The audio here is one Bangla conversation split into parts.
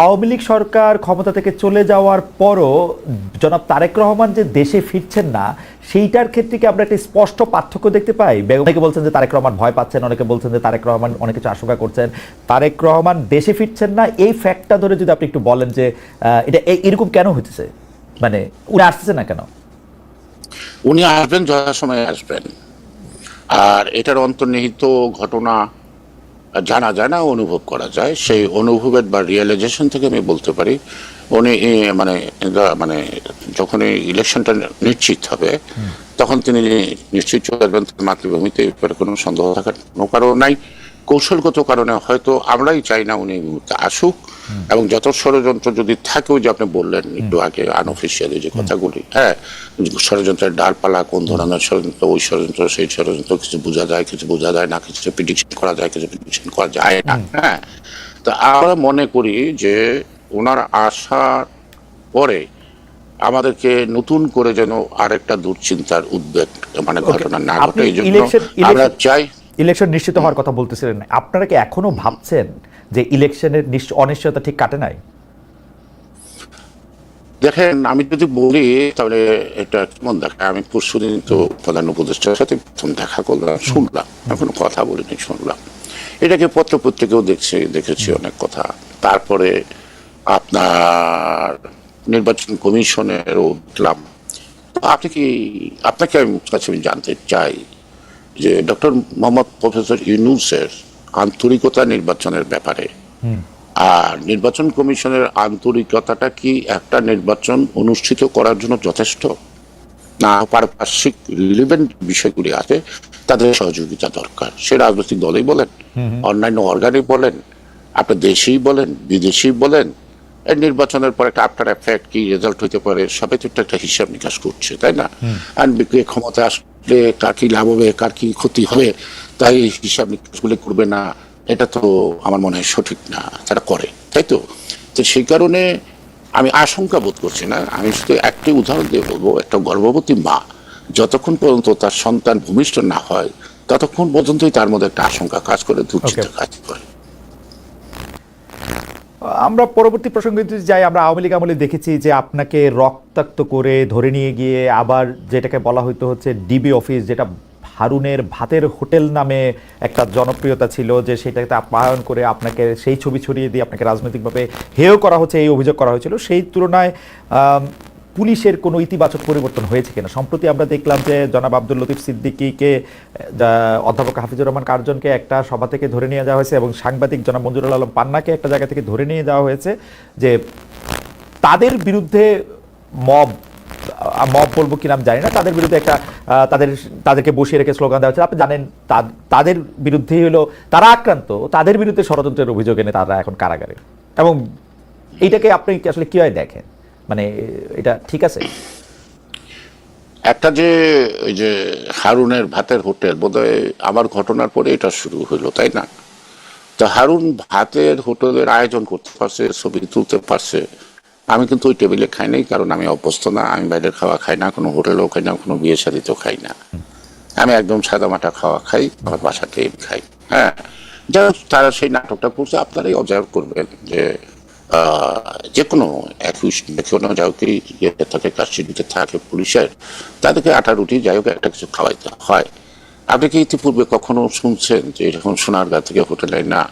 আওয়ামী লীগ সরকার ক্ষমতা থেকে চলে যাওয়ার পরও জনাব তারেক রহমান যে দেশে ফিরছেন না, সেইটার ক্ষেত্রে কি আমরা একটা স্পষ্ট পার্থক্য দেখতে পাই? অনেকে বলছেন যে তারেক রহমান ভয় পাচ্ছেন, অনেকে বলছেন যে তারেক রহমান অনেক কিছু আশঙ্কা করছেন। তারেক রহমান দেশে ফিরছেন না, এই ফ্যাক্টটা ধরে যদি আপনি একটু বলেন যে এটা এরকম কেন হতেছে মানে উনি আসতেছে না কেন? উনি আসবেন, যথাসময়ে আসবেন। আর এটার অন্তর্নিহিত ঘটনা জানা যায় না অনুভব করা যায় সেই অনুভবের বা রিয়েলাইজেশন থেকে আমি বলতে পারি উনি মানে মানে যখন এই ইলেকশনটা নিশ্চিত হবে তখন তিনি নিশ্চিত চলে আসবেন মাতৃভূমিতে এবার কোনো সন্দেহ থাকার কোনো কারণ নাই। কৌশলগত কারণে হয়তো আমরাই চাই না উনি মুহূর্তে আসুক। এবং যত ষড়যন্ত্র যদি থাকেও যে আপনি বললেন একটু আগে আনঅফিসিয়ালি যে কথাগুলি হ্যাঁ ষড়যন্ত্রের ডালপালা কোন ধরনের ষড়যন্ত্র ওই ষড়যন্ত্র সেই ষড়যন্ত্র কিছু বোঝা যায় কিছু বোঝা যায় না কিছু প্রিডিকশন করা যায় কিছু প্রিডিকশন করা যায় না হ্যাঁ। তা আমরা মনে করি যে ওনার আসার পরে আমাদেরকে নতুন করে যেন আরেকটা দুশ্চিন্তার উদ্বেগ মানে ঘটনা না ঘটে এই জন্য আমরা চাই ইলেকশন নিশ্চিত হওয়ার কথা বলতেছিলেন। আপনারা কি এখনও ভাবছেন যে ইলেকশনের নিশ্চ- অনিশ্চয়তা ঠিক কাটে নাই? দেখেন আমি যদি বলি তাহলে এটা কেমন দেখায় আমি পরশু দিন তো প্রধান উপদেষ্টার সাথে প্রথম দেখা করলাম শুনলাম। এখনও কথা বলিনি শুনলাম। এটাকে পত্র পত্রিকাও দেখছি দেখেছি অনেক কথা। তারপরে আপনার নির্বাচন কমিশনেরও উঠলাম আপনি কি আপনাকে আমি কাছে আমি জানতে চাই যে ডক্টর মোহাম্মদ প্রফেসর ইউনুসের আন্তরিকতা নির্বাচনের ব্যাপারে। আর নির্বাচন কমিশনের আন্তরিকতাটা কি একটা নির্বাচন অনুষ্ঠিত করার জন্য যথেষ্ট? না পারিপার্শ্বিক রিলিভেন্ট বিষয়গুলি আছে তাদের সহযোগিতা দরকার। সে রাজনৈতিক দলেই বলেন অন্যান্য অর্গানে বলেন আপনার দেশেই বলেন বিদেশেই বলেন এই নির্বাচনের পর একটা আফটার এফেক্ট কি রেজাল্ট হইতে পারে সবাই তো একটা একটা হিসাব নিকাশ করছে তাই না? আর ক্ষমতা আসলে কার কি লাভ হবে কার কি ক্ষতি হবে তাই হিসাব নিকাশগুলি করবে না এটা তো আমার মনে হয় সঠিক না তারা করে তাই তো? তো সেই কারণে আমি আশঙ্কা বোধ করছি না। আমি শুধু একটি উদাহরণ দিয়ে বলব একটা গর্ভবতী মা যতক্ষণ পর্যন্ত তার সন্তান ভূমিষ্ঠ না হয় ততক্ষণ পর্যন্তই তার মধ্যে একটা আশঙ্কা কাজ করে দুশ্চিন্তা কাজ করে। আমরা পরবর্তী প্রসঙ্গে যদি যাই, আমরা আওয়ামী লীগ আমলে দেখেছি যে আপনাকে রক্তাক্ত করে ধরে নিয়ে গিয়ে আবার যেটাকে বলা হইতো হচ্ছে ডিবি অফিস, যেটা হারুনের ভাতের হোটেল নামে একটা জনপ্রিয়তা ছিল যে সেটাকে আপ্যায়ন করে আপনাকে সেই ছবি ছড়িয়ে দিয়ে আপনাকে রাজনৈতিকভাবে হেয় করা হচ্ছে, এই অভিযোগ করা হয়েছিল। সেই তুলনায় পুলিশের কোনো ইতিবাচক পরিবর্তন হয়েছে কিনা? সম্প্রতি আমরা দেখলাম যে জনাব আব্দুল লতিফ সিদ্দিকীকে অধ্যাপক হাফিজুর রহমান কার্জনকে একটা সভা থেকে ধরে নিয়ে যাওয়া হয়েছে এবং সাংবাদিক জনাব মঞ্জুরুল আলম পান্নাকে একটা জায়গা থেকে ধরে নিয়ে যাওয়া হয়েছে যে তাদের বিরুদ্ধে মব মব বলব কি নাম জানি না, তাদের বিরুদ্ধে একটা তাদের, তাদেরকে বসিয়ে রেখে স্লোগান দেওয়া হচ্ছে আপনি জানেন তাদের বিরুদ্ধেই হলো, তারা আক্রান্ত, তাদের বিরুদ্ধে ষড়যন্ত্রের অভিযোগ এনে তারা এখন কারাগারে। এবং এইটাকে আপনি আসলে কীভাবে দেখেন? মানে এটা ঠিক আছে? একটা যে ওই যে হারুনের ভাতের হোটেল বোধহয় আমার ঘটনার পরে এটা শুরু হলো তাই না? তো হারুন ভাতের হোটেলের আয়োজন করতে পারছে ছবি তুলতে পারছে। আমি কিন্তু ওই টেবিলে খাই নাই কারণ আমি অভ্যস্ত না আমি বাইরের খাওয়া খাই না কোনো হোটেলেও খাই না কোনো বিয়ে শাদিতেও খাই না। আমি একদম সাদা মাটা খাওয়া খাই আমার বাসাতেই খাই হ্যাঁ? যাই হোক, তারা সেই নাটকটা করছে আপনারাই অবজার্ভ করবেন যে যে কোনো যে কোনো যাই হোক ইয়েতে থাকে কাস্টডিতে থাকে পুলিশের তাদেরকে আটা রুটি যাই হোক একটা কিছু খাওয়াইতে হয়। আপনি কি ইতিপূর্বে কখনো শুনছেন যে এরকম সোনারগাঁ থেকে হোটেলে না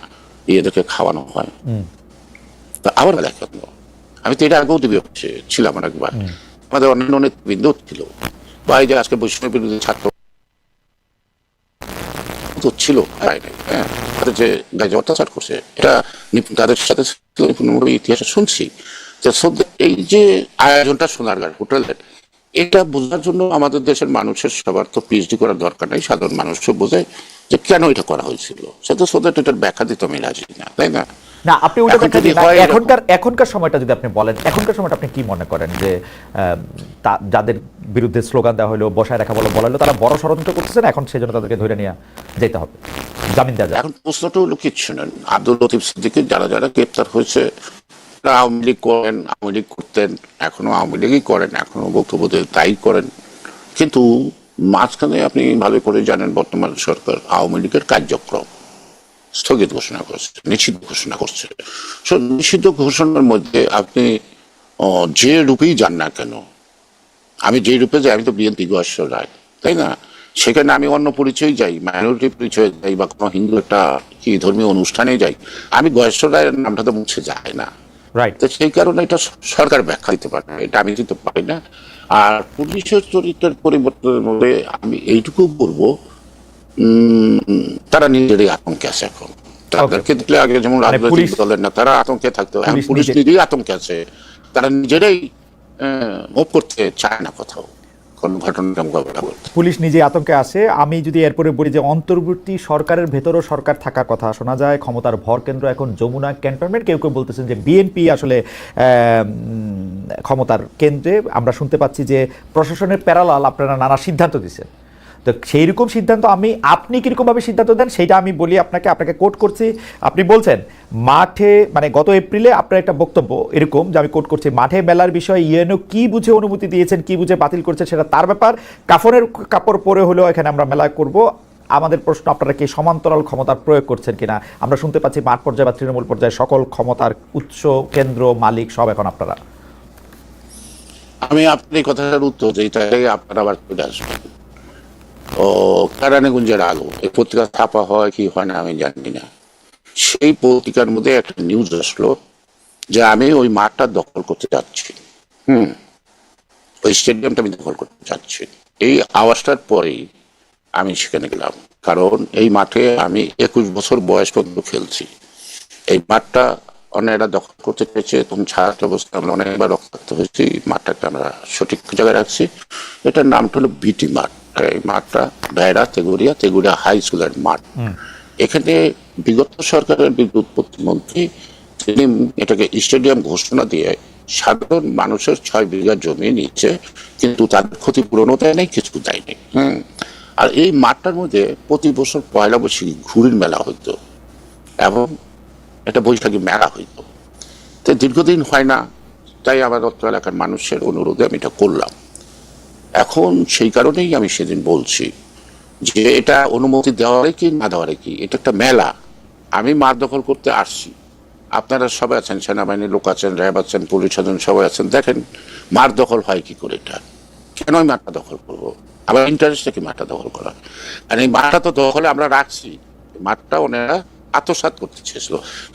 খাওয়ানো হয়? তো আবার দেখেন আমি তো এটা আগেও দিবি ছিলাম একবার আমাদের অন্যান্য নেতৃবৃন্দ ছিল। বা এই যে আজকে বৈষম্যের বিরুদ্ধে ছাত্র তো ছিল হ্যাঁ। তাদের যে গাইজে অত্যাচার করছে, এটা তাদের সাথে ইতিহাসে শুনছি যে এই যে আয়োজনটা সোনারগাঁর হোটেলের, এটা বোঝার জন্য আমাদের দেশের মানুষের সবার তো পিএইচডি করার দরকার নাই, সাধারণ মানুষও বোঝে যে কেন এটা করা হয়েছিল। সে তো সোদের এটার ব্যাখ্যা দিতে আমি রাজি না, তাই না? না আপনি যদি না। হয় এরকম- এখনকার এখনকার সময়টা যদি আপনি বলেন এখনকার সময়টা আপনি কি মনে করেন যে যাদের বিরুদ্ধে স্লোগান দেওয়া হলো বসায় রাখা বলো বলা হলো তারা বড় ষড়যন্ত্র করতেছে না এখন সেজন্য তাদেরকে ধরে নিয়ে যেতে হবে। জামিন দেওয়া এখন প্রশ্নটা হলো কিচ্ছু নেই আব্দুল লতিফ সিদ্দিকের যারা যারা গ্রেপ্তার হয়েছে তারা আওয়ামী লীগ করেন আওয়ামী লীগ করতেন এখনও আওয়ামী লীগই করেন এখনও বক্তব্য দিয়ে তাই করেন। কিন্তু মাঝখানে আপনি ভালো করে জানেন বর্তমান সরকার আওয়ামী লীগের কার্যক্রম। স্থগিত ঘোষণা করছে নিষিদ্ধ ঘোষণা করছে। So, নিষিদ্ধ ঘোষণার মধ্যে আপনি যে রূপেই যান না কেন আমি যে রূপে যাই আমি তো বিএনপি গোয়াস্য রায় তাই না? সেখানে আমি অন্য পরিচয় যাই মাইনরিটি পরিচয় যাই বা কোনো হিন্দু একটা কি ধর্মীয় অনুষ্ঠানে যাই আমি গোয়াস্য রায়ের নামটা তো মুছে যায় না। রাইট তো সেই কারণে এটা সরকার ব্যাখ্যা দিতে পারে না এটা আমি দিতে পারি না। আর পুলিশের চরিত্রের পরিবর্তনের মধ্যে আমি এইটুকু বলব তারা নিজেরই আতঙ্কে আছে এখন। তাদেরকে দেখলে আগে যেমন মানে রাজনৈতিক দলের না তারা আতঙ্কে থাকতো এখন পুলিশ নিজেই আতঙ্কে আছে। তারা নিজেরাই মুভ করতে চায় না কোথাও। কোন ঘটনা পুলিশ নিজে আতঙ্কে আসে আমি যদি এরপরে বলি যে অন্তর্বর্তী সরকারের ভেতরও সরকার থাকার কথা শোনা যায় ক্ষমতার ভর কেন্দ্র এখন যমুনা ক্যান্টনমেন্ট। কেউ কেউ বলতেছেন যে বিএনপি আসলে আহ, ক্ষমতার কেন্দ্রে। আমরা শুনতে পাচ্ছি যে প্রশাসনের প্যারালাল আপনারা নানা সিদ্ধান্ত দিচ্ছেন তো সেই রকম সিদ্ধান্ত আমি, আপনি কীরকমভাবে সিদ্ধান্ত দেন, সেটা আমি বলি আপনাকে আপনাকে কোট করছি। আপনি বলছেন, মাঠে মানে গত এপ্রিলে আপনার একটা বক্তব্য এরকম যে আমি কোট করছি, মাঠে মেলার বিষয়ে ইউএনও কি বুঝে অনুমতি দিয়েছেন, কি বুঝে বাতিল করছে সেটা তার ব্যাপার। কাফনের কাপড় পরে হলেও এখানে আমরা মেলা করব। আমাদের প্রশ্ন, আপনারা কি সমান্তরাল ক্ষমতার প্রয়োগ করছেন কিনা? আমরা শুনতে পাচ্ছি, মাঠ পর্যায়ে বা তৃণমূল পর্যায়ে সকল ক্ষমতার উৎস, কেন্দ্র, মালিক সব এখন আপনারা। আমি আপনার কথাটার উত্তর দিই তাই আপনারা আবার চলে আসবেন। ও কারানীগঞ্জের আলো। এই পত্রিকা ছাপা হয় কি হয় না আমি জানি না। সেই পত্রিকার মধ্যে একটা নিউজ আসলো যে আমি ওই মাঠটা দখল করতে যাচ্ছি। হুম। ওই স্টেডিয়ামটা আমি দখল করতে যাচ্ছি। এই আওয়াজটার পরেই আমি সেখানে গেলাম। কারণ এই মাঠে আমি একুশ বছর বয়স পর্যন্ত খেলছি। এই মাঠটা অন্যেরা দখল করতে পেরেছে তখন ছাত্র অবস্থা আমরা অনেকবার রক্ষার্থ হয়েছি মাঠটাকে আমরা সঠিক জায়গায় রাখছি। এটার নামটা হলো বিটি মাঠ। এই মাঠটা বেড়া তেগুড়িয়া তেগুড়িয়া হাই স্কুলের মাঠ। এখানে বিগত সরকারের বিদ্যুৎ প্রতিমন্ত্রী তিনি এটাকে স্টেডিয়াম ঘোষণা দিয়ে সাধারণ মানুষের ছয় বিঘা জমি নিচ্ছে কিন্তু তাদের ক্ষতিপূরণও দেয় নাই কিছু দেয়নি হুম। আর এই মাঠটার মধ্যে প্রতি বছর পয়লা বৈশাখী ঘুড়ির মেলা হতো। এবং একটা বৈশাখী মেলা হইতো। তো দীর্ঘদিন হয় না, তাই আমার অত্র এলাকার মানুষের অনুরোধে আমি এটা করলাম। এখন সেই কারণেই আমি সেদিন বলছি যে এটা অনুমতি দেওয়ারে কি, না দেওয়ারে কি? এটা একটা মেলা। আমি মাঠ দখল করতে আসছি। আপনারা সবাই আছেন, সেনাবাহিনীর লোক আছেন, র্যাব আছেন, পুলিশ আছেন, সবাই আছেন। দেখেন মাঠ দখল হয় কি করে এটা? কেন আমি মাঠটা দখল করব? আমার ইন্টারেস্টটা কি মাঠটা দখল করা? আর এই মাঠটা তো দখলে আমরা রাখছি। মাঠটা ওনারা আত্মসাত করতে চেয়েছিল।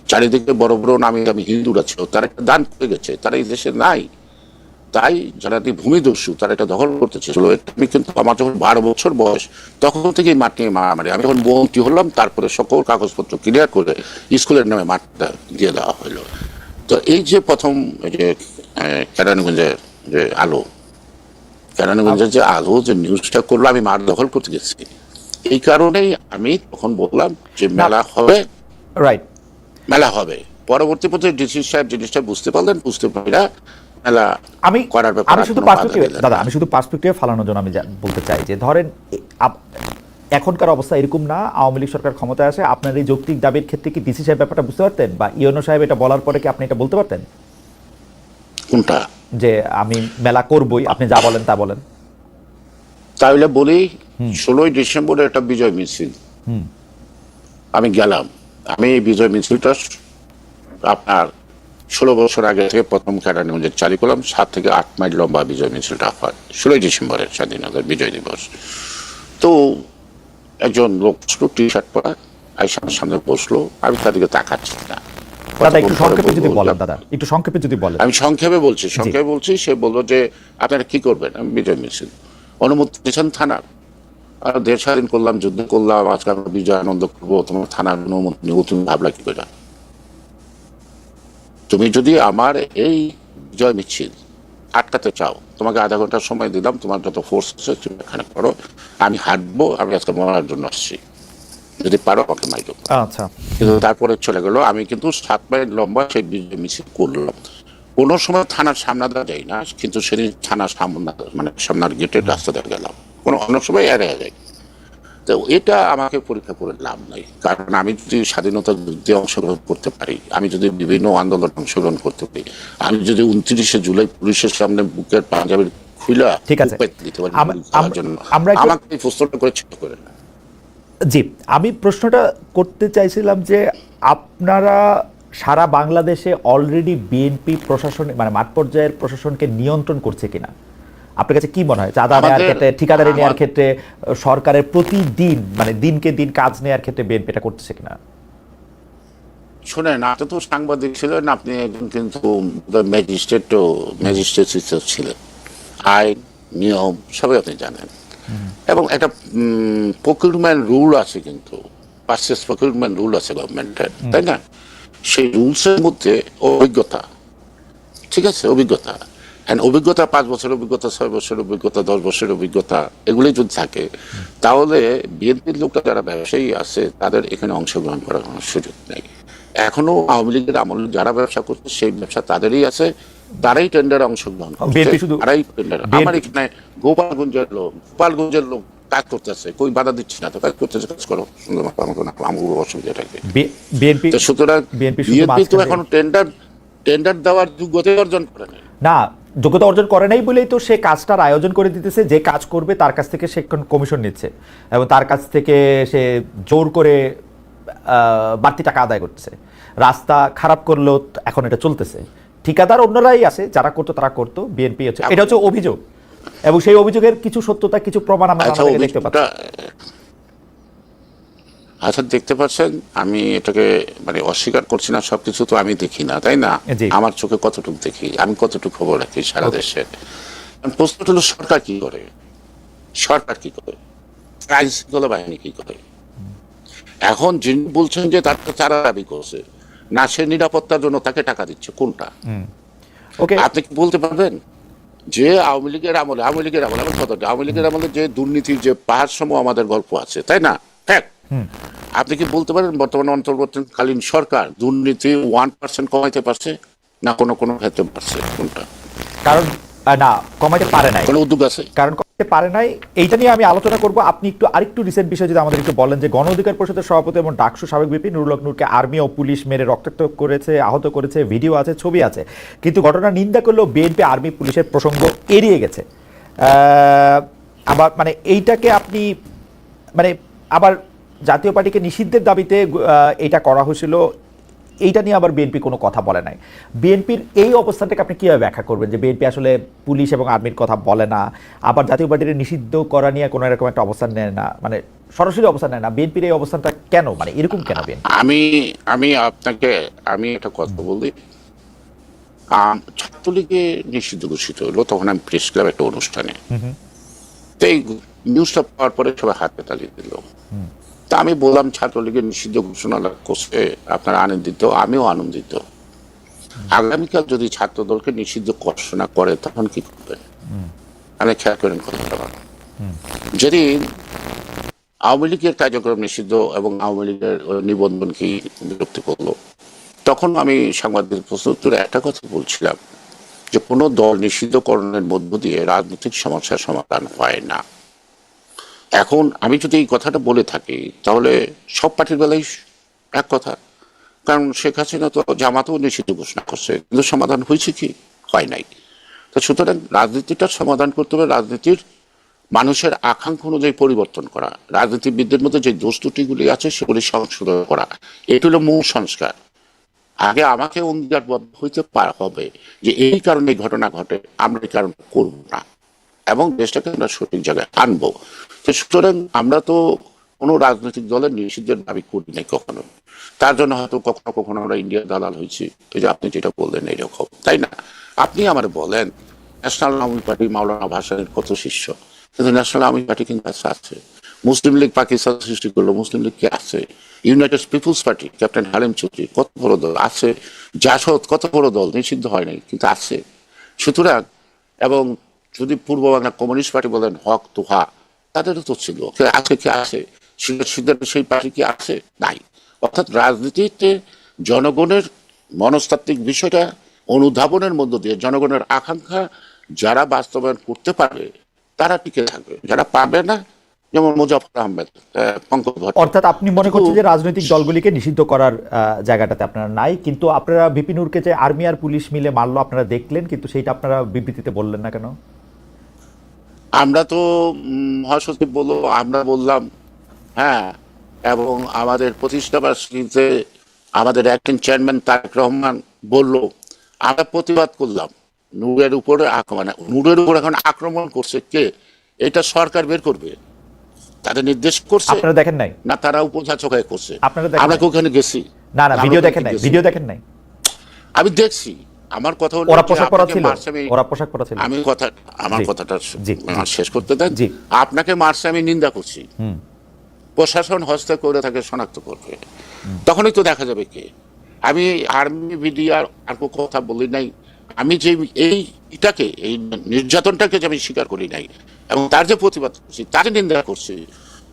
চারিদিকে বড় বড় নামি দামি হিন্দুরা ছিল, তারা একটা দান করে গেছে, তারা এই দেশে নাই। তাই যারা ভূমিদস্যু, তারা এটা দখল করতে চেয়েছিল। আমি কিন্তু আমার যখন বারো বছর বয়স, তখন থেকেই মাঠ নিয়ে মারামারি। আমি যখন মন্ত্রী হলাম, তারপরে সকল কাগজপত্র ক্লিয়ার করে স্কুলের নামে মাঠটা দিয়ে দেওয়া হলো। তো এই যে প্রথম যে কেরানীগঞ্জের যে আলো, কেরানীগঞ্জের যে আলো, যে নিউজটা করল, আমি মাঠ দখল করতে গেছি। এই কারণেই আমি তখন বললাম যে মেলা হবে। রাইট মেলা হবে। পরবর্তী পথে ডিসি সাহেব জিনিসটা বুঝতে পারলেন বুঝতে পারি না মেলা আমি করার ব্যাপারে আমি শুধু পার্সপেক্টিভ দাদা আমি শুধু পার্সপেক্টিভ ফালানোর জন্য আমি বলতে চাই যে ধরেন এখনকার অবস্থা এরকম না আওয়ামী লীগ সরকার ক্ষমতায় আসে আপনার এই যৌক্তিক দাবির ক্ষেত্রে কি ডিসি সাহেব ব্যাপারটা বুঝতে পারতেন? বা ইয়নো সাহেব এটা বলার পরে কি আপনি এটা বলতে পারতেন? কোনটা? যে আমি মেলা করবই আপনি যা বলেন তা বলেন। তাহলে বলি ষোলোই ডিসেম্বরে একটা বিজয় মিছিল। আমি গেলাম। আমি এই বিজয় মিছিলটা আপনার ষোলো বছর আগে থেকে প্রথম কেরানীগঞ্জে চালু করলাম। সাত থেকে আট মাইল লম্বা বিজয় মিছিলটা হয় ষোলোই ডিসেম্বরের স্বাধীনতার বিজয় দিবস। তো একজন লোক ছিল টি শার্ট পরা আইসা সামনে বসল। আমি তাদেরকে তাকাচ্ছি না। দাদা একটু সংক্ষেপে যদি বলেন দাদা। একটু সংক্ষেপে যদি বলেন। আমি সংক্ষেপে বলছি সংক্ষেপে বলছি সে বলল যে আপনারা কি করবেন? আমি বিজয় মিছিল। অনুমতি দিয়েছেন থানার। আর দেশ স্বাধীন করলাম যুদ্ধ করলাম আজকে আমরা বিজয় আনন্দ করব তোমার থানার অনুমতি নেব তুমি ভাবলা কি করে তুমি যদি আমার এই বিজয় মিছিল আটকাতে চাও তোমাকে আধা ঘণ্টার সময় দিলাম তোমার যত ফোর্স আছে তুমি এখানে করো আমি হাঁটবো আমি আজকে মরার জন্য আসছি। যদি পারো আমাকে মাইক আচ্ছা। কিন্তু তারপরে চলে গেলো আমি কিন্তু সাত মাইল লম্বা সেই বিজয় মিছিল করলাম। কোনো সময় থানার সামনে দেওয়া যায় না কিন্তু সেদিন থানার সামনা মানে সামনের গেটের রাস্তা দিয়ে গেলাম। কোনো অনেক সময় এড়িয়ে যায় তো এটা আমাকে পরীক্ষা করে লাভ নাই। কারণ আমি যদি স্বাধীনতা যুদ্ধে অংশগ্রহণ করতে পারি আমি যদি বিভিন্ন আন্দোলনে অংশগ্রহণ করতে পারি আমি যদি উনত্রিশে জুলাই পুলিশের সামনে বুকের পাঞ্জাবের খুলা ঠিক আছে। আমরা আমাকে প্রশ্নটা করে ছোট করে না। জি আমি প্রশ্নটা করতে চাইছিলাম যে আপনারা সারা বাংলাদেশে অলরেডি বিএনপি প্রশাসন মানে মাঠ পর্যায়ের প্রশাসনকে নিয়ন্ত্রণ করছে কিনা? আপনার কাছে কি মনে হয়? চাঁদা নেওয়ার ক্ষেত্রে ঠিকাদারি নেওয়ার ক্ষেত্রে সরকারের প্রতিদিন মানে দিনকে দিন কাজ নেওয়ার ক্ষেত্রে বিএনপি এটা করতেছে কিনা? শোনেন আপনি তো সাংবাদিক ছিলেন আপনি একজন কিন্তু ম্যাজিস্ট্রেটও ম্যাজিস্ট্রেট ছিলেন। আইন নিয়ম সবই আপনি জানেন। এবং একটা প্রকিউরমেন্ট রুল আছে কিন্তু পার্সেস প্রকিউরমেন্ট রুল আছে গভর্নমেন্টের তাই না? সেই রুলসের মধ্যে অভিজ্ঞতা ঠিক আছে? অভিজ্ঞতা। And অভিজ্ঞতা পাঁচ বছর অভিজ্ঞতা ছয় বছর অভিজ্ঞতা দশ বছরের অভিজ্ঞতা এগুলি যদি থাকে তাহলে বিএনপির লোকটা যারা ব্যবসায়ী আছে তাদের এখানে অংশগ্রহণ করার কোনো সুযোগ নেই। এখনও আওয়ামী লীগের আমলে যারা ব্যবসা করছে সেই ব্যবসা তাদেরই আছে তারাই টেন্ডারে অংশগ্রহণ করছে। তারাই টেন্ডার আমার এখানে গোপালগঞ্জের লোক গোপালগঞ্জের লোক কাজ করতেছে কই বাধা দিচ্ছে না তো কাজ করতেছে কাজ করো। সুন্দর আমার অসুবিধা থাকবে বিএনপি সুতরাং বিএনপি তো এখন টেন্ডার টেন্ডার দেওয়ার যোগ্যতা অর্জন করে না যোগ্যতা অর্জন করে নাই বলেই তো সে কাজটার আয়োজন করে দিতেছে যে কাজ করবে তার কাছ থেকে সে কমিশন নিচ্ছে এবং তার কাছ থেকে সে জোর করে আহ, বাড়তি টাকা আদায় করছে রাস্তা খারাপ করলেও এখন এটা চলতেছে। ঠিকাদার অন্যরাই আছে যারা করতো তারা করতো বিএনপি হচ্ছে। এটা হচ্ছে অভিযোগ। এবং সেই অভিযোগের কিছু সত্যতা কিছু প্রমাণ আমরা আচ্ছা দেখতে পাচ্ছি। আচ্ছা দেখতে পাচ্ছেন আমি এটাকে মানে অস্বীকার করছি না সবকিছু তো আমি দেখি না তাই না? আমার চোখে কতটুকু দেখি? আমি কতটুকু খবর রাখি সারা দেশে প্রশ্নটা হলো সরকার কি করে? সরকার কি করে? আইন শৃঙ্খলা বাহিনী কি করে? এখন যিনি বলছেন যে তার তারা দাবি করছে না সে নিরাপত্তার জন্য তাকে টাকা দিচ্ছে কোনটা? ওকে। আপনি কি বলতে পারবেন? যে আওয়ামী লীগের আমলে আওয়ামী লীগের আমলে আমার কথা আওয়ামী লীগের আমলে যে দুর্নীতির যে পাহাড় সম আমাদের গল্প আছে তাই না? ফ্যাক্ট আপনি কি বলতে পারেন বর্তমানে অন্তর্বর্তীকালীন সরকার দুর্নীতি ওয়ান পার্সেন্ট কমাইতে পারছে না কোনো কোনো ক্ষেত্রে পারছে কোনটা? কারণ না কমাইতে পারে নাই। কোনো উদ্যোগ আছে? কারণ করতে পারে নাই এইটা নিয়ে আমি আলোচনা করব। আপনি একটু আরেকটু রিসেন্ট বিষয় যদি আমাদের একটু বলেন যে গণ অধিকার পরিষদের সভাপতি এবং ডাকসু সাবেক বিপি নুরুল নূরকে আর্মি ও পুলিশ মেরে রক্তাক্ত করেছে আহত করেছে ভিডিও আছে ছবি আছে। কিন্তু ঘটনা নিন্দা করলেও বিএনপি আর্মি পুলিশের প্রসঙ্গ এড়িয়ে গেছে। আবার মানে এইটাকে আপনি মানে আবার জাতীয় পার্টিকে নিষিদ্ধের দাবিতে এটা করা হয়েছিল। এইটা নিয়ে আবার বিএনপি কোনো কথা বলে নাই। বিএনপির এই অবস্থানটাকে আপনি কীভাবে ব্যাখ্যা করবেন? যে বিএনপি আসলে পুলিশ এবং আর্মির কথা বলে না আবার জাতীয় পার্টির নিষিদ্ধ করা নিয়ে কোনো এরকম একটা অবস্থান নেয় না মানে সরাসরি অবস্থান নেয় না। বিএনপির এই অবস্থানটা কেন মানে এরকম কেন বিএনপি? আমি আমি আপনাকে আমি একটা কথা বলি। ছাত্রলীগে নিষিদ্ধ ঘোষিত হলো তখন আমি প্রেস ক্লাব একটা অনুষ্ঠানে। তো এই নিউজটা পাওয়ার পরে সবাই হাতে তালি দিল। তা আমি বললাম, ছাত্রলীগের নিষিদ্ধ ঘোষণা করছে আপনারা আনন্দিত, আমিও আনন্দিত। আগামীকাল যদি ছাত্র দলকে নিষিদ্ধ ঘোষণা করে, তখন কি করবেন আমি খেয়াল করেন কথাটা যেদিন আওয়ামী লীগের কার্যক্রম নিষিদ্ধ এবং আওয়ামী লীগের ওই নিবন্ধনকে বিরক্তি করল, তখন আমি সাংবাদিক প্রশ্ন একটা কথা বলছিলাম যে কোনো দল নিষিদ্ধকরণের মধ্য দিয়ে রাজনৈতিক সমস্যার সমাধান হয় না। এখন আমি যদি এই কথাটা বলে থাকি, তাহলে সব পার্টির বেলায় এক কথা। কারণ শেখ হাসিনা তো জামাতেও নিষিদ্ধ ঘোষণা করছে, কিন্তু সমাধান হয়েছে কি? হয় নাই। তো সুতরাং রাজনীতিটার সমাধান করতে হবে, রাজনীতির মানুষের আকাঙ্ক্ষা অনুযায়ী পরিবর্তন করা, রাজনীতিবিদদের মধ্যে যে দোষ আছে সেগুলি সংশোধন করা, এটি হলো মূল সংস্কার। আগে আমাকে অঙ্গীকারবদ্ধ হইতে পার হবে যে এই কারণে ঘটনা ঘটে, আমরা এই কারণ করব না। এবং দেশটাকে আমরা সঠিক জায়গায় আনব। তো সুতরাং আমরা তো কোনো রাজনৈতিক দলের নিষিদ্ধের দাবি করি নাই কখনো। তার জন্য হয়তো কখনো কখনো আমরা ইন্ডিয়া দালাল হয়েছি। এই যে আপনি যেটা বললেন এইরকম, তাই না? আপনি আমার বলেন ন্যাশনাল আওয়ামী পার্টি মাওলানা ভাসানের কত শিষ্য? কিন্তু ন্যাশনাল আওয়ামী পার্টি কিন্তু আছে মুসলিম লীগ পাকিস্তান সৃষ্টি করল, মুসলিম লীগ কে আছে? United people's party captain Halim Chowdhury, কত বড় দল? আছে। জাসদ কত বড় দল? নিষিদ্ধ হয় নাই, কিন্তু আছে। সুতরাং, এবং যদি পূর্ব বাংলা কমিউনিস্ট পার্টি বলেন হক তোহা তাদেরও তো ছিল। আছে কি আছে? সিদ্ধার্থ সেই পার্টি কি আছে? নাই। অর্থাৎ রাজনীতিতে জনগণের মনস্তাত্ত্বিক বিষয়টা অনুধাবনের মধ্য দিয়ে জনগণের আকাঙ্ক্ষা যারা বাস্তবায়ন করতে পারবে তারা টিকে থাকবে। যারা পারবে না যেমন মুজাফর আহমেদ আহ, পঙ্কজ অর্থাৎ আপনি মনে করছেন যে রাজনৈতিক দলগুলিকে নিষিদ্ধ করার জায়গাটাতে আপনারা নাই। কিন্তু আপনারা বিপিনুরকে যে আর্মি আর পুলিশ মিলে মারলো আপনারা দেখলেন কিন্তু সেইটা আপনারা বিবৃতিতে বললেন না কেন? আমরা তো মহাসচিব বলল আমরা বললাম হ্যাঁ এবং আমাদের প্রতিষ্ঠা বার্ষিকীতে আমাদের অ্যাক্টিং চেয়ারম্যান তারেক রহমান বলল আমরা প্রতিবাদ করলাম। নূরের উপরে আক্রমণ নূরের উপর এখন আক্রমণ করছে কে? এটা সরকার বের করবে। তাদের নির্দেশ করছে। আপনারা দেখেন নাই? না তারা উপযাচকায় করছে। আপনারা আমরা? ওখানে গেছি? না না ভিডিও দেখেন নাই? ভিডিও দেখেন নাই? আমি দেখছি। আমার কথা হলো ওরা পোশাক পরা ছিল? ওরা পোশাক পরা ছিল? আমি কথা আমার কথাটা শেষ করতে দেন। আপনাকে মার্চে আমি নিন্দা করছি। প্রশাসন হস্তে করে তাকে শনাক্ত করবে। তখনই তো দেখা যাবে কে। আমি আর্মি মিডিয়ার আর কোনো কথা বলি নাই। আমি যে এই এটাকে এই নির্যাতনটাকে যে আমি স্বীকার করি নাই এবং তার যে প্রতিবাদ করছি তাকে নিন্দা করছি।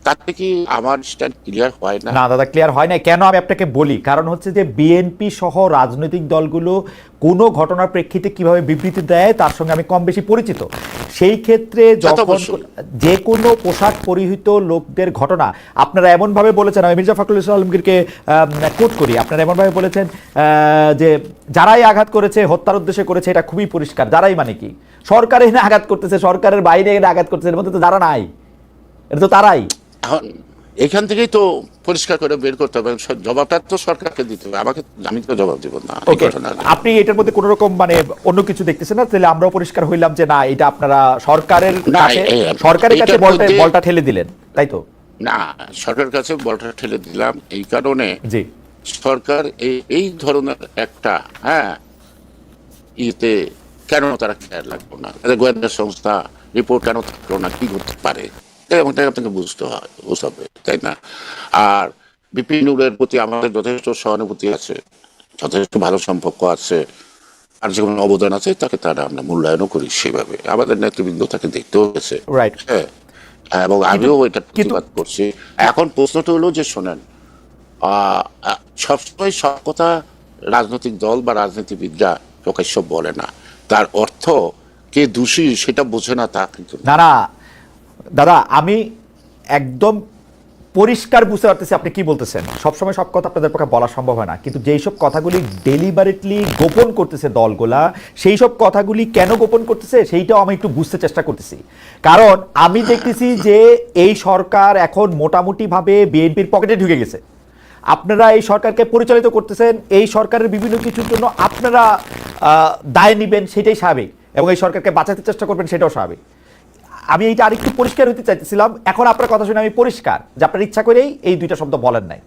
তাতে কি আমার স্ট্যান্ড ক্লিয়ার হয় না। না দাদা ক্লিয়ার হয় না কেন আমি আপনাকে বলি? কারণ হচ্ছে যে বিএনপি সহ রাজনৈতিক দলগুলো কোনো ঘটনার প্রেক্ষিতে কীভাবে বিবৃতি দেয় তার সঙ্গে আমি কম বেশি পরিচিত। সেই ক্ষেত্রে যখন যে কোনো পোশাক পরিহিত লোকদের ঘটনা আপনারা এমনভাবে বলেছেন আমি মির্জা ফখরুল ইসলাম আলমগীরকে কোট করি আপনারা এমনভাবে বলেছেন আহ, যে যারাই আঘাত করেছে হত্যার উদ্দেশ্যে করেছে এটা খুবই পরিষ্কার। যারাই মানে কি? সরকার এনে আঘাত করতেছে সরকারের বাইরে এনে আঘাত করতেছে এর মধ্যে তো যারা নাই এটা তো তারাই। এখন এখান থেকেই তো পরিষ্কার করে বের করতে হবে জবাবটা তো সরকারকে দিতে হবে। আমাকে আমি তো জবাব দিব না আপনি এটার মধ্যে কোনো রকম মানে অন্য কিছু দেখতেছেন না? তাহলে আমরাও পরিষ্কার হইলাম যে না এটা আপনারা সরকারের কাছে সরকারের কাছে বলটা বলটা ঠেলে দিলেন তাই তো? না সরকারের কাছে বলটা ঠেলে দিলাম এই কারণে জি। সরকার এই এই ধরনের একটা হ্যাঁ ইতে কেন তারা খেয়াল রাখল না? গোয়েন্দা সংস্থা রিপোর্ট কেন থাকল না? কি করতে পারে? এমনটা আপনাকে বুঝতে হয় বুঝতে তাই না? আর বিপিনুরের প্রতি আমাদের যথেষ্ট সহানুভূতি আছে যথেষ্ট ভালো সম্পর্ক আছে আর যে কোনো অবদান আছে তাকে তারা আমরা মূল্যায়নও করি সেভাবে। আমাদের নেতৃবৃন্দ তাকে দেখতেও গেছে। হ্যাঁ এবং আমিও এটা প্রতিবাদ করছি। এখন প্রশ্নটা হলো যে শোনেন সবসময় সব কথা রাজনৈতিক দল বা রাজনীতিবিদরা প্রকাশ্য বলে না। তার অর্থ কে দোষী সেটা বোঝে না তা কিন্তু না। দাদা, আমি একদম পরিষ্কার বুঝতে পারতেছি আপনি কি বলতেছেন। সবসময় সব কথা আপনাদের পক্ষে বলা সম্ভব হয় না। কিন্তু যেই সব কথাগুলি ডেলিবারেটলি গোপন করতেছে দলগুলা, সেই সব কথাগুলি কেন গোপন করতেছে, সেইটাও আমি একটু বুঝতে চেষ্টা করতেছি। কারণ আমি দেখতেছি যে এই সরকার এখন মোটামুটিভাবে বিএনপির পকেটে ঢুকে গেছে। আপনারা এই সরকারকে পরিচালিত করতেছেন, এই সরকারের বিভিন্ন কিছুর জন্য আপনারা দায় নেবেন, সেটাই স্বাভাবিক। এবং এই সরকারকে বাঁচাতে চেষ্টা করবেন, সেটাও স্বাভাবিক। আমি এইটা আরেকটু পরিষ্কার হতে চাইতেছিলাম। এখন আপনার কথা শুনে আমি পরিষ্কার যে আপনার ইচ্ছা করেই এই দুইটা শব্দ বলেন নাই।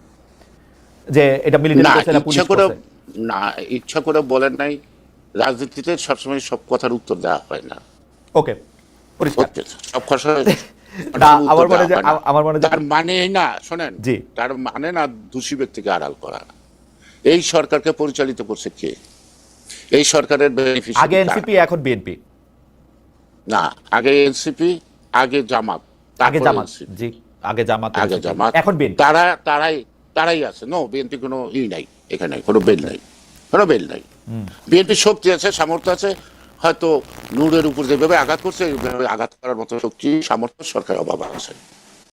যে এটা মিলিটারি করছে না পুলিশ ইচ্ছা করে করছে? না ইচ্ছা করে বলেন নাই। রাজনীতিতে সবসময় সব কথার উত্তর দেওয়া হয় না। ওকে পরিষ্কার। সব কথা আমার মনে। আমার মনে তার মানে না শোনেন জি। তার মানে না দোষী ব্যক্তিকে আড়াল করা। এই সরকারকে পরিচালিত করছে কে? এই সরকারের আগে এনসিপি এখন বিএনপি। না আগে এনসিপি আগে জামাত আগে জামাত জি আগে জামাত আগে জামাত। এখন বিএনপি। তারা তারাই তারাই আছে। নো বিএনপি কোনো ই নাই এখানে কোনো বেল নাই কোনো বেল নাই। বিএনপি শক্তি আছে সামর্থ্য আছে হয়তো নূরের উপর যেভাবে আঘাত করছে আঘাত করার মতো শক্তি সামর্থ্য সরকারের অভাব আছে।